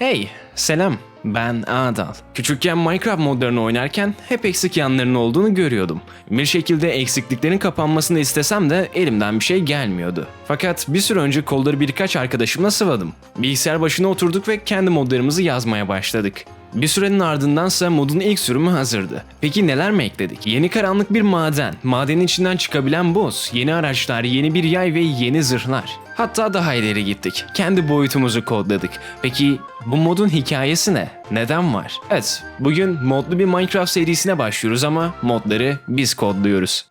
Hey, selam. Ben Adal. Küçükken Minecraft modlarını oynarken hep eksik yanlarının olduğunu görüyordum. Bir şekilde eksikliklerin kapanmasını istesem de elimden bir şey gelmiyordu. Fakat bir süre önce kolları birkaç arkadaşımla sıvadım. Bilgisayar başına oturduk ve kendi modlarımızı yazmaya başladık. Bir sürenin ardındansa modun ilk sürümü hazırdı. Peki neler mi ekledik? Yeni karanlık bir maden, madenin içinden çıkabilen boss, yeni araçlar, yeni bir yay ve yeni zırhlar. Hatta daha ileri gittik. Kendi boyutumuzu kodladık. Peki bu modun hikayesi ne? Neden var? Evet, bugün modlu bir Minecraft serisine başlıyoruz ama modları biz kodluyoruz.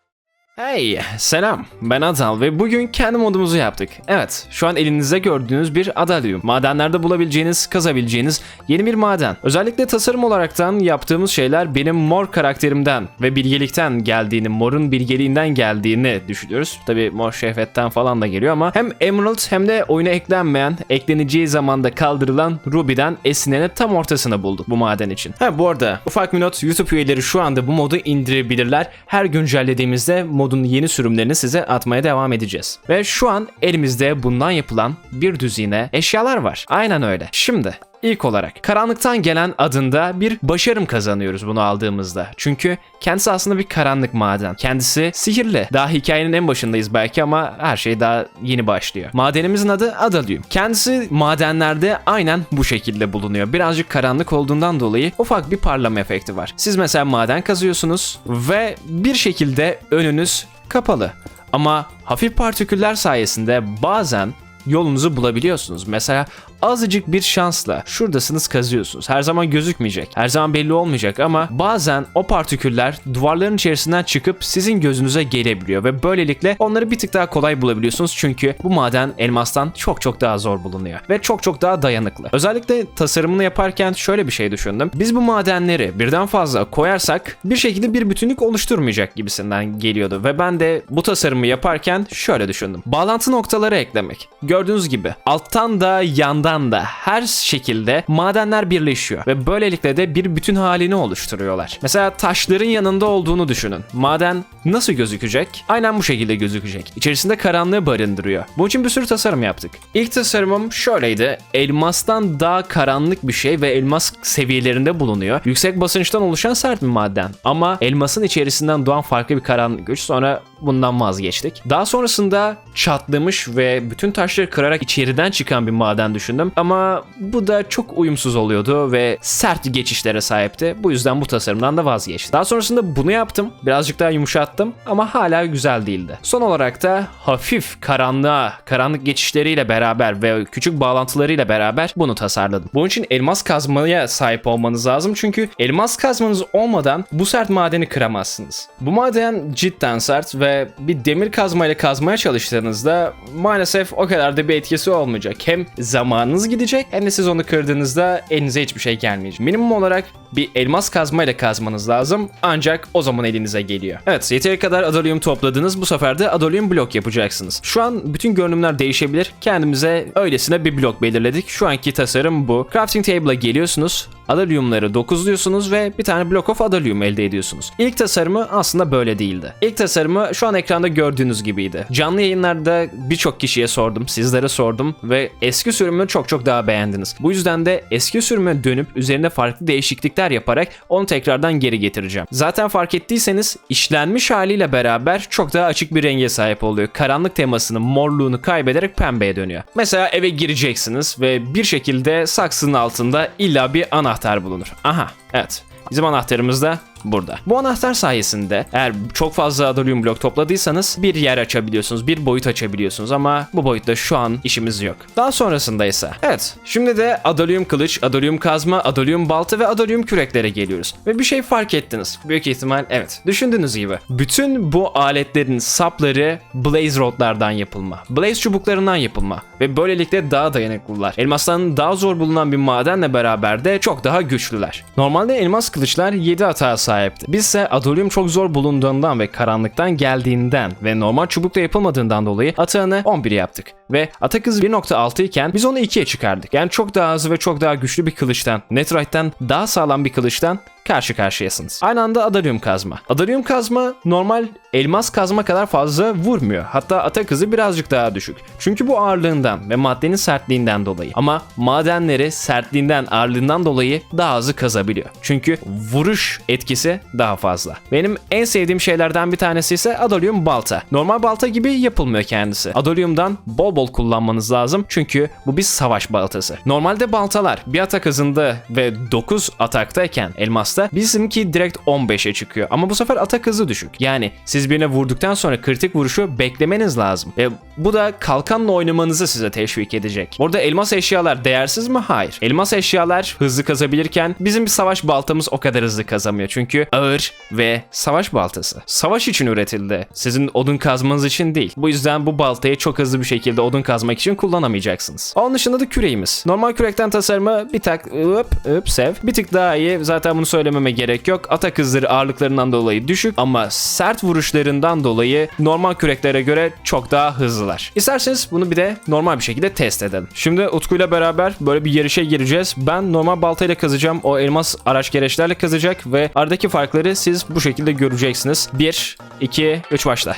Hey, selam. Ben Adal ve bugün kendi modumuzu yaptık. Evet, şu an elinizde gördüğünüz bir adalyum. Madenlerde bulabileceğiniz, kazabileceğiniz yeni bir maden. Özellikle tasarım olaraktan yaptığımız şeyler benim mor karakterimden ve bilgelikten geldiğini, morun bilgeliğinden geldiğini düşünüyoruz. Tabi mor şehvetten falan da geliyor ama hem Emerald hem de oyuna eklenmeyen, ekleneceği zamanda kaldırılan Ruby'den esinlenip tam ortasına bulduk bu maden için. Ha bu arada ufak bir not YouTube üyeleri şu anda bu modu indirebilirler. Her güncellediğimizde modun yeni sürümlerini size atmaya devam edeceğiz. Ve şu an elimizde bundan yapılan bir düzine eşyalar var. Aynen öyle. Şimdi İlk olarak karanlıktan gelen adında bir başarım kazanıyoruz bunu aldığımızda. Çünkü kendisi aslında bir karanlık maden. Kendisi sihirli. Daha hikayenin en başındayız belki ama her şey daha yeni başlıyor. Madenimizin adı Adalyum. Kendisi madenlerde aynen bu şekilde bulunuyor. Birazcık karanlık olduğundan dolayı ufak bir parlama efekti var. Siz mesela maden kazıyorsunuz ve bir şekilde önünüz kapalı. Ama hafif partiküller sayesinde bazen yolunuzu bulabiliyorsunuz. Mesela azıcık bir şansla şuradasınız kazıyorsunuz. Her zaman gözükmeyecek. Her zaman belli olmayacak ama bazen o partiküller duvarların içerisinden çıkıp sizin gözünüze gelebiliyor ve böylelikle onları bir tık daha kolay bulabiliyorsunuz çünkü bu maden elmastan çok çok daha zor bulunuyor ve çok çok daha dayanıklı. Özellikle tasarımını yaparken şöyle bir şey düşündüm. Biz bu madenleri birden fazla koyarsak bir şekilde bir bütünlük oluşturmayacak gibisinden geliyordu ve ben de bu tasarımı yaparken şöyle düşündüm. Bağlantı noktaları eklemek. Gördüğünüz gibi alttan da yandan da her şekilde madenler birleşiyor ve böylelikle de bir bütün halini oluşturuyorlar. Mesela taşların yanında olduğunu düşünün. Maden nasıl gözükecek? Aynen bu şekilde gözükecek. İçerisinde karanlığı barındırıyor. Bunun için bir sürü tasarım yaptık. İlk tasarımım şöyleydi. Elmastan daha karanlık bir şey ve elmas seviyelerinde bulunuyor. Yüksek basınçtan oluşan sert bir maden. Ama elmasın içerisinden doğan farklı bir karanlık güç. Sonra bundan vazgeçtik. Daha sonrasında çatlamış ve bütün taşları kırarak içeriden çıkan bir maden düşündüm. Ama bu da çok uyumsuz oluyordu ve sert geçişlere sahipti. Bu yüzden bu tasarımdan da vazgeçtim. Daha sonrasında bunu yaptım. Birazcık daha yumuşattım ama hala güzel değildi. Son olarak da hafif karanlığa, karanlık geçişleriyle beraber ve küçük bağlantılarıyla beraber bunu tasarladım. Bunun için elmas kazmaya sahip olmanız lazım. Çünkü elmas kazmanız olmadan bu sert madeni kıramazsınız. Bu maden cidden sert ve bir demir kazmayla kazmaya çalıştığınızda maalesef o kadar da bir etkisi olmayacak. Hem zamanınız gidecek hem de siz onu kırdığınızda elinize hiçbir şey gelmeyecek. Minimum olarak bir elmas kazmayla kazmanız lazım ancak o zaman elinize geliyor. Evet yeteri kadar adalyum topladınız bu sefer de adalyum blok yapacaksınız. Şu an bütün görünümler değişebilir. Kendimize öylesine bir blok belirledik. Şu anki tasarım bu. Crafting table'a geliyorsunuz. Adalyumları dokuzluyorsunuz ve bir tane block of adalyum elde ediyorsunuz. İlk tasarımı aslında böyle değildi. İlk tasarımı şu an ekranda gördüğünüz gibiydi. Canlı yayınlarda birçok kişiye sordum, sizlere sordum ve eski sürümü çok çok daha beğendiniz. Bu yüzden de eski sürüme dönüp üzerine farklı değişiklikler yaparak onu tekrardan geri getireceğim. Zaten fark ettiyseniz işlenmiş haliyle beraber çok daha açık bir renge sahip oluyor. Karanlık temasını, morluğunu kaybederek pembeye dönüyor. Mesela eve gireceksiniz ve bir şekilde saksının altında illa bir anahtar bulunur. Aha, evet. Bizim anahtarımız da burada. Bu anahtar sayesinde eğer çok fazla adalyum blok topladıysanız bir yer açabiliyorsunuz, bir boyut açabiliyorsunuz ama bu boyutta şu an işimiz yok. Daha sonrasında ise evet şimdi de adalyum kılıç, adalyum kazma, adalyum balta ve adalyum küreklere geliyoruz. Ve bir şey fark ettiniz. Büyük ihtimal evet düşündüğünüz gibi. Bütün bu aletlerin sapları blaze rodlardan yapılma. Blaze çubuklarından yapılma. Ve böylelikle daha dayanıklılar. Elmastan daha zor bulunan bir madenle beraber de çok daha güçlüler. Normalde elmas kılıçlar 7 atağa sahipti. Biz ise adalyum çok zor bulunduğundan ve karanlıktan geldiğinden ve normal çubukla yapılmadığından dolayı atağını 11 yaptık. Ve atak hızı 1.6 iken biz onu 2'ye çıkardık. Yani çok daha hızlı ve çok daha güçlü bir kılıçtan, Netherite'den daha sağlam bir kılıçtan karşı karşıyasınız. Aynı anda adalyum kazma. Adalyum kazma normal elmas kazma kadar fazla vurmuyor. Hatta atak hızı birazcık daha düşük. Çünkü bu ağırlığından ve maddenin sertliğinden dolayı. Ama madenleri sertliğinden, ağırlığından dolayı daha hızlı kazabiliyor. Çünkü vuruş etkisi daha fazla. Benim en sevdiğim şeylerden bir tanesi ise adalyum balta. Normal balta gibi yapılmıyor kendisi. Adalyumdan bol bol kullanmanız lazım. Çünkü bu bir savaş baltası. Normalde baltalar bir atak hızında ve 9 ataktayken elmasta bizimki direkt 15'e çıkıyor. Ama bu sefer atak hızı düşük. Yani siz birine vurduktan sonra kritik vuruşu beklemeniz lazım. Ve bu da kalkanla oynamanızı size teşvik edecek. Burada elmas eşyalar değersiz mi? Hayır. Elmas eşyalar hızlı kazabilirken bizim bir savaş baltamız o kadar hızlı kazamıyor. Çünkü ağır ve savaş baltası. Savaş için üretildi. Sizin odun kazmanız için değil. Bu yüzden bu baltayı çok hızlı bir şekilde odun kazmak için kullanamayacaksınız. Onun dışında da küreğimiz. Normal kürekten tasarımı bir tak ıp ıp sev. Bir tık daha iyi. Zaten bunu söylememe gerek yok. Atak hızları ağırlıklarından dolayı düşük ama sert vuruşlarından dolayı normal küreklere göre çok daha hızlılar. İsterseniz bunu bir de normal bir şekilde test edelim. Şimdi Utku'yla beraber böyle bir yarışa gireceğiz. Ben normal baltayla kazacağım. O elmas araç gereçlerle kazacak ve aradaki farkları siz bu şekilde göreceksiniz. 1, 2, 3 başla.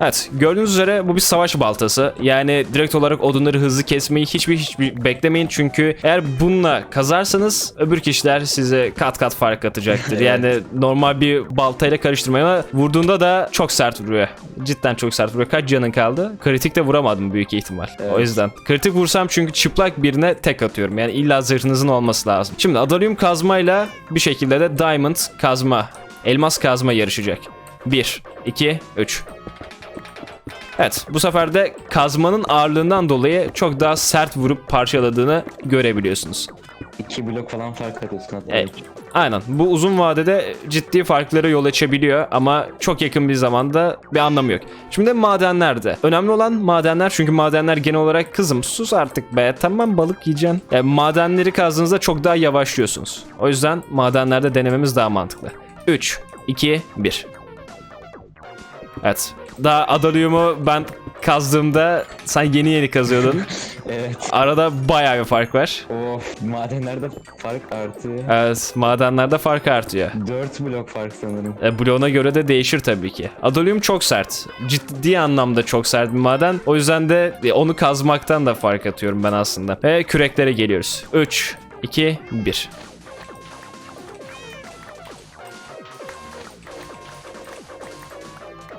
Evet gördüğünüz üzere bu bir savaş baltası. Yani direkt olarak odunları hızlı kesmeyi hiçbir hiçbir beklemeyin. Çünkü eğer bununla kazarsanız öbür kişiler size kat kat fark atacaktır. Yani normal bir baltayla karıştırmayın ama vurduğunda da çok sert vuruyor. Cidden çok sert vuruyor. Kaç canın kaldı? Kritik de vuramadım büyük ihtimal. O yüzden. Kritik vursam çünkü çıplak birine tek atıyorum. Yani illa zırhınızın olması lazım. Şimdi adalyum kazmayla bir şekilde de diamond kazma, elmas kazma yarışacak. 1, 2, 3. Evet bu sefer de kazmanın ağırlığından dolayı çok daha sert vurup parçaladığını görebiliyorsunuz. 2 blok falan fark atıyorsun hatta. Evet. Aynen bu uzun vadede ciddi farklara yol açabiliyor ama çok yakın bir zamanda bir anlamı yok. Şimdi madenlerde. Önemli olan madenler çünkü madenler genel olarak kızım sus artık be tamam balık yiyeceksin. Yani madenleri kazdığınızda çok daha yavaşlıyorsunuz. O yüzden madenlerde denememiz daha mantıklı. 3, 2, 1. Evet. Daha adalyumu ben kazdığımda sen yeni yeni kazıyordun. Evet. Arada bayağı bir fark var. Of madenlerde fark artıyor. Evet madenlerde fark artıyor. 4 blok fark sanırım. E, bloğuna göre de değişir tabii ki. Adalyum çok sert. Ciddi anlamda çok sert bir maden. O yüzden de e, onu kazmaktan da fark atıyorum ben aslında. Ve küreklere geliyoruz. 3, 2, 1.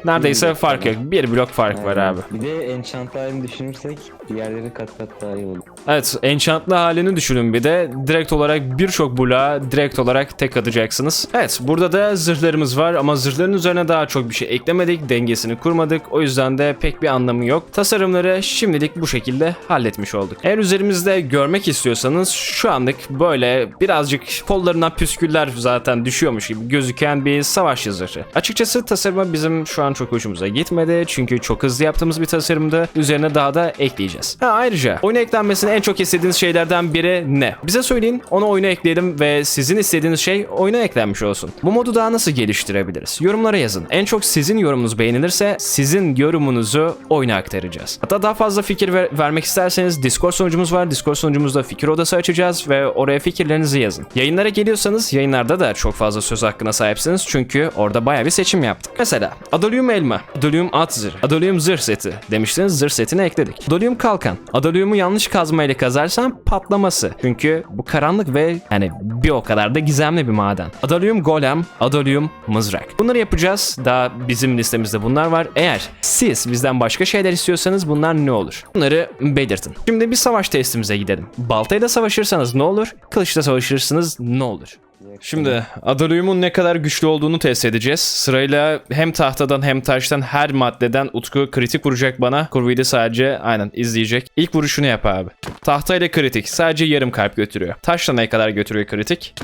Neredeyse fark yok. Bir blok fark var abi. Bir de enchant halini düşünürsek diğerleri kat kat daha iyi olur. Evet, enchantlı halini düşünün bir de. Direkt olarak birçok bloğa direkt olarak tek atacaksınız. Evet, burada da zırhlarımız var ama zırhların üzerine daha çok bir şey eklemedik, dengesini kurmadık. O yüzden de pek bir anlamı yok. Tasarımları şimdilik bu şekilde halletmiş olduk. Eğer üzerimizde görmek istiyorsanız şu anlık böyle birazcık kollarından püsküller zaten düşüyormuş gibi gözüken bir savaş zırhı. Açıkçası tasarımı bizim şu an çok hoşumuza gitmedi. Çünkü çok hızlı yaptığımız bir tasarımdı. Üzerine daha da ekleyeceğiz. Ha ayrıca oyuna eklenmesini en çok istediğiniz şeylerden biri ne? Bize söyleyin onu oyuna ekleyelim ve sizin istediğiniz şey oyuna eklenmiş olsun. Bu modu daha nasıl geliştirebiliriz? Yorumlara yazın. En çok sizin yorumunuz beğenilirse sizin yorumunuzu oyuna aktaracağız. Hatta daha fazla fikir ver- vermek isterseniz Discord sunucumuz var. Discord sunucumuzda fikir odası açacağız ve oraya fikirlerinizi yazın. Yayınlara geliyorsanız yayınlarda da çok fazla söz hakkına sahipsiniz çünkü orada bayağı bir seçim yaptık. Mesela Adalyum elma, Adalyum at zırh, Adalyum zırh seti demiştiniz zırh setini ekledik. Adalyum kalkan, Adalyumu yanlış kazmayla kazarsan patlaması. Çünkü bu karanlık ve yani bir o kadar da gizemli bir maden. Adalyum golem, Adalyum mızrak. Bunları yapacağız. Daha bizim listemizde bunlar var. Eğer siz bizden başka şeyler istiyorsanız bunlar ne olur? Bunları belirtin. Şimdi bir savaş testimize gidelim. Baltayla savaşırsanız ne olur? Kılıçla savaşırsınız ne olur? Şimdi Adalyum'un ne kadar güçlü olduğunu test edeceğiz. Sırayla hem tahtadan hem taştan her maddeden Utku kritik vuracak bana. Kurvi'yi de sadece aynen izleyecek. İlk vuruşunu yap abi. Tahtayla kritik sadece yarım kalp götürüyor. Taşla ne kadar götürüyor kritik?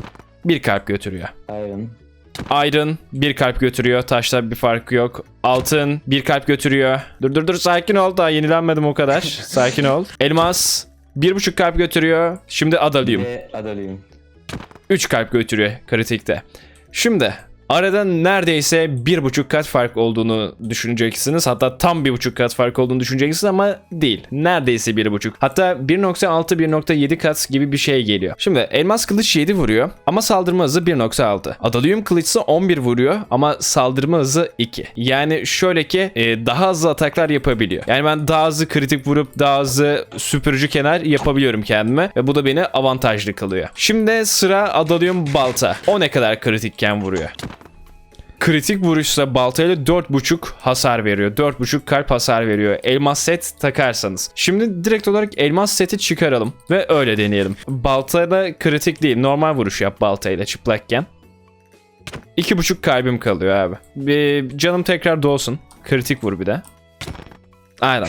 Bir kalp götürüyor. Iron. Iron bir kalp götürüyor. Taşla bir farkı yok. Altın bir kalp götürüyor. Dur dur dur sakin ol daha yenilenmedim o kadar. sakin ol. Elmas bir buçuk kalp götürüyor. Şimdi adalyum. Ve adalyum. 3 kalp götürüyor kritikte. Şimdi Arada neredeyse bir buçuk kat fark olduğunu düşüneceksiniz. Hatta tam bir buçuk kat fark olduğunu düşüneceksiniz ama değil. Neredeyse bir buçuk. Hatta 1.6-1.7 kat gibi bir şey geliyor. Şimdi elmas kılıç 7 vuruyor ama saldırma hızı 1.6. Adalyum kılıç ise 11 vuruyor ama saldırma hızı 2. Yani şöyle ki e, daha hızlı ataklar yapabiliyor. Yani ben daha hızlı kritik vurup daha hızlı süpürücü kenar yapabiliyorum kendime ve bu da beni avantajlı kılıyor. Şimdi sıra Adalyum balta. O ne kadar kritikken vuruyor? Kritik vuruşsa baltayla 4.5 hasar veriyor. 4.5 kalp hasar veriyor. Elmas set takarsanız. Şimdi direkt olarak elmas seti çıkaralım ve öyle deneyelim. Baltayla kritik değil. Normal vuruş yap baltayla çıplakken. 2.5 kalbim kalıyor abi. Bir canım tekrar doğsun. Kritik vur bir de. Aynen.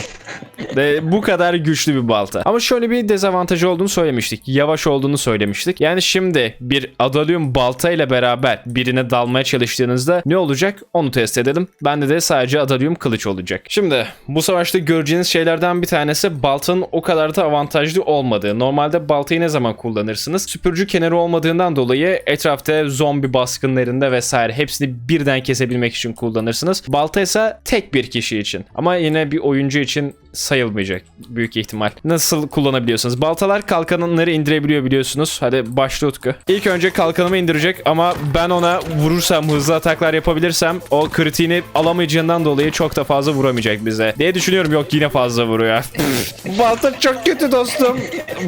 De, bu kadar güçlü bir balta. Ama şöyle bir dezavantajı olduğunu söylemiştik. Yavaş olduğunu söylemiştik. Yani şimdi bir adalyum balta ile beraber birine dalmaya çalıştığınızda ne olacak onu test edelim. Bende de sadece adalyum kılıç olacak. Şimdi bu savaşta göreceğiniz şeylerden bir tanesi baltanın o kadar da avantajlı olmadığı. Normalde baltayı ne zaman kullanırsınız? Süpürücü kenarı olmadığından dolayı etrafta zombi baskınlarında vesaire hepsini birden kesebilmek için kullanırsınız. Balta ise tek bir kişi için. Ama yine bir oyuncu için sayılmayacak büyük ihtimal. Nasıl kullanabiliyorsunuz? Baltalar kalkanları indirebiliyor biliyorsunuz. Hadi başla Utku. İlk önce kalkanımı indirecek ama ben ona vurursam, hızlı ataklar yapabilirsem o kritiğini alamayacağından dolayı çok da fazla vuramayacak bize. diye düşünüyorum yok yine fazla vuruyor. Balta çok kötü dostum.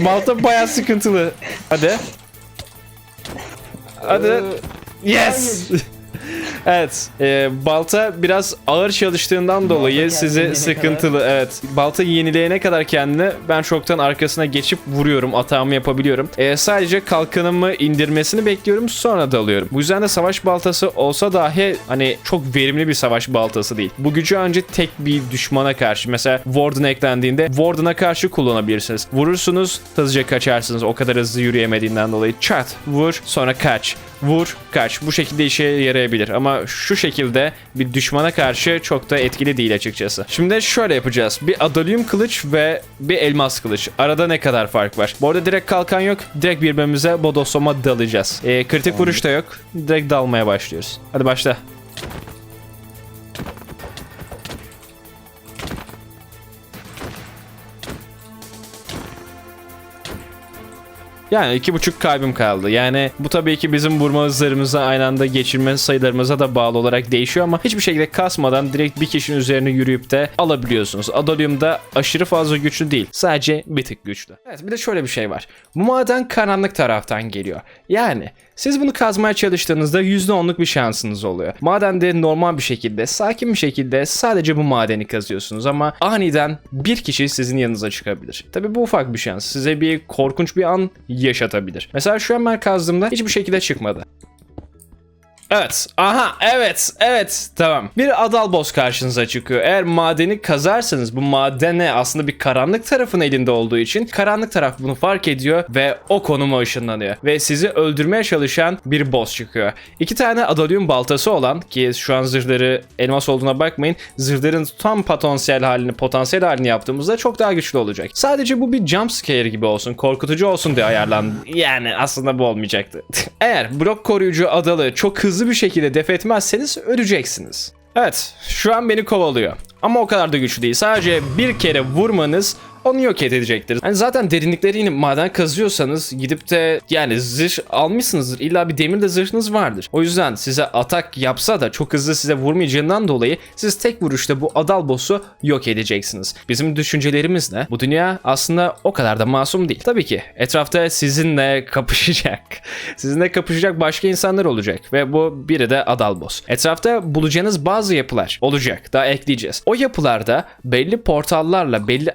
Balta baya sıkıntılı. Hadi. Hadi. Yes. Evet, e, balta biraz ağır çalıştığından dolayı sizi sıkıntılı. Evet, balta yenileyene kadar kendini ben çoktan arkasına geçip vuruyorum, atağımı yapabiliyorum. E, sadece kalkanımı indirmesini bekliyorum, sonra dalıyorum. Bu yüzden de savaş baltası olsa dahi hani çok verimli bir savaş baltası değil. Bu gücü önce tek bir düşmana karşı, mesela Warden eklendiğinde Warden'a karşı kullanabilirsiniz. Vurursunuz, hızlıca kaçarsınız o kadar hızlı yürüyemediğinden dolayı. Çat, vur, sonra kaç. Vur, kaç. Bu şekilde işe yarayabilir ama şu şekilde bir düşmana karşı çok da etkili değil açıkçası. Şimdi şöyle yapacağız. Bir adalyum kılıç ve bir elmas kılıç. Arada ne kadar fark var? Bu arada direkt kalkan yok. Direkt birbirimize bodoslama dalacağız. Ee, kritik vuruş da yok. Direkt dalmaya başlıyoruz. Hadi başla. Yani iki buçuk kalbim kaldı. Yani bu tabii ki bizim vurma hızlarımıza aynı anda geçirme sayılarımıza da bağlı olarak değişiyor ama hiçbir şekilde kasmadan direkt bir kişinin üzerine yürüyüp de alabiliyorsunuz. Adalyum'da aşırı fazla güçlü değil. Sadece bir tık güçlü. Evet bir de şöyle bir şey var. Bu maden karanlık taraftan geliyor. Yani siz bunu kazmaya çalıştığınızda %10'luk bir şansınız oluyor. Madende normal bir şekilde, sakin bir şekilde sadece bu madeni kazıyorsunuz ama aniden bir kişi sizin yanınıza çıkabilir. Tabi bu ufak bir şans. Size bir korkunç bir an yaşatabilir. Mesela şu an ben kazdığımda hiçbir şekilde çıkmadı. Evet. Aha evet. Evet. Tamam. Bir adal boss karşınıza çıkıyor. Eğer madeni kazarsanız bu madene aslında bir karanlık tarafın elinde olduğu için karanlık taraf bunu fark ediyor ve o konuma ışınlanıyor. Ve sizi öldürmeye çalışan bir boss çıkıyor. İki tane adalyum baltası olan ki şu an zırhları elmas olduğuna bakmayın. Zırhların tam potansiyel halini potansiyel halini yaptığımızda çok daha güçlü olacak. Sadece bu bir jump scare gibi olsun. Korkutucu olsun diye ayarlandı. Yani aslında bu olmayacaktı. Eğer blok koruyucu adalı çok hızlı bir şekilde def etmezseniz öleceksiniz. Evet, şu an beni kovalıyor. Ama o kadar da güçlü değil. Sadece bir kere vurmanız onu yok edecektir. Yani zaten derinlikleri inip maden kazıyorsanız gidip de yani zırh almışsınızdır. İlla bir demir de zırhınız vardır. O yüzden size atak yapsa da çok hızlı size vurmayacağından dolayı siz tek vuruşta bu adal boss'u yok edeceksiniz. Bizim düşüncelerimiz ne? Bu dünya aslında o kadar da masum değil. Tabii ki etrafta sizinle kapışacak. sizinle kapışacak başka insanlar olacak ve bu biri de adal boss. Etrafta bulacağınız bazı yapılar olacak. Daha ekleyeceğiz. O yapılarda belli portallarla, belli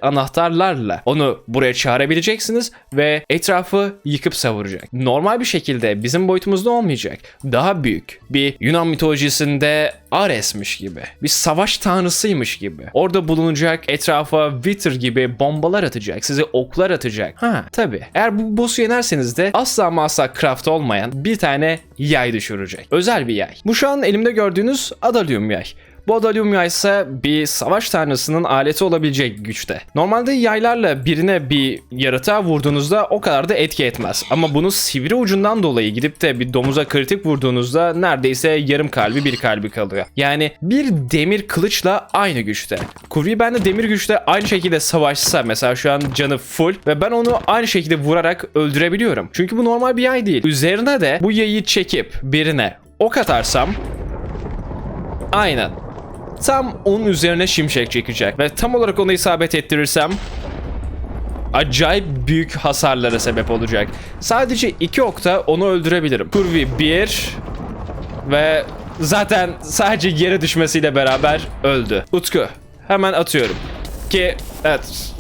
anahtarlarla onu buraya çağırabileceksiniz ve etrafı yıkıp savuracak. Normal bir şekilde bizim boyutumuzda olmayacak. Daha büyük. Bir Yunan mitolojisinde Ares'miş gibi. Bir savaş tanrısıymış gibi. Orada bulunacak etrafa Wither gibi bombalar atacak. Size oklar atacak. Ha tabi. Eğer bu boss'u yenerseniz de asla ama asla craft olmayan bir tane yay düşürecek. Özel bir yay. Bu şu an elimde gördüğünüz adalyum yay. Yay ise bir savaş tanrısının aleti olabilecek güçte. Normalde yaylarla birine bir yaratığa vurduğunuzda o kadar da etki etmez. Ama bunu sivri ucundan dolayı gidip de bir domuza kritik vurduğunuzda neredeyse yarım kalbi bir kalbi kalıyor. Yani bir demir kılıçla aynı güçte. Kurvi bende demir güçte aynı şekilde savaşsa mesela şu an canı full ve ben onu aynı şekilde vurarak öldürebiliyorum. Çünkü bu normal bir yay değil. Üzerine de bu yayı çekip birine ok atarsam aynen tam onun üzerine şimşek çekecek ve tam olarak ona isabet ettirirsem acayip büyük hasarlara sebep olacak. Sadece iki okta onu öldürebilirim. Kurvi 1 ve zaten sadece yere düşmesiyle beraber öldü. Utku hemen atıyorum. Ki evet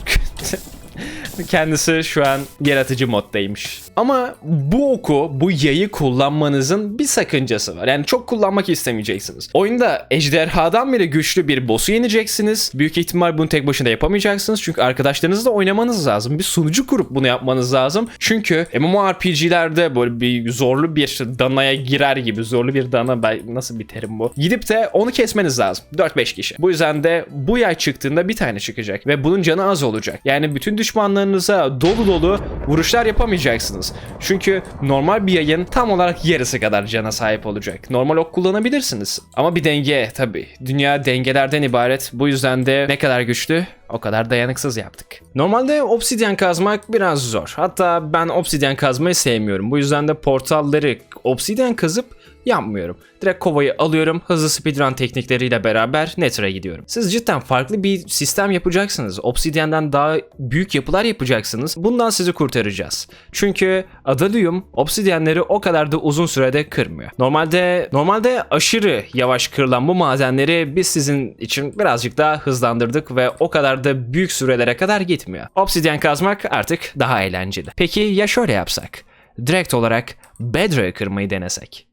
Kendisi şu an yaratıcı moddaymış. Ama bu oku, bu yayı kullanmanızın bir sakıncası var. Yani çok kullanmak istemeyeceksiniz. Oyunda ejderhadan bile güçlü bir boss'u yeneceksiniz. Büyük ihtimal bunu tek başına yapamayacaksınız. Çünkü arkadaşlarınızla oynamanız lazım. Bir sunucu kurup bunu yapmanız lazım. Çünkü MMORPG'lerde böyle bir zorlu bir danaya girer gibi. Zorlu bir dana nasıl bir terim bu? Gidip de onu kesmeniz lazım. 4-5 kişi. Bu yüzden de bu yay çıktığında bir tane çıkacak. Ve bunun canı az olacak. Yani bütün düşmanlarınıza dolu dolu vuruşlar yapamayacaksınız. Çünkü normal bir yayın tam olarak yarısı kadar cana sahip olacak. Normal ok kullanabilirsiniz. Ama bir denge tabii. Dünya dengelerden ibaret. Bu yüzden de ne kadar güçlü o kadar dayanıksız yaptık. Normalde obsidyen kazmak biraz zor. Hatta ben obsidyen kazmayı sevmiyorum. Bu yüzden de portalları obsidyen kazıp yapmıyorum. Direkt kovayı alıyorum. Hızlı speedrun teknikleriyle beraber Nether'a gidiyorum. Siz cidden farklı bir sistem yapacaksınız. Obsidyenden daha büyük yapılar yapacaksınız. Bundan sizi kurtaracağız. Çünkü Adalyum obsidyenleri o kadar da uzun sürede kırmıyor. Normalde normalde aşırı yavaş kırılan bu madenleri biz sizin için birazcık daha hızlandırdık ve o kadar da büyük sürelere kadar gitmiyor. Obsidyen kazmak artık daha eğlenceli. Peki ya şöyle yapsak? Direkt olarak Bedrock'ı kırmayı denesek.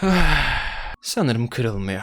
Sanırım kırılmıyor.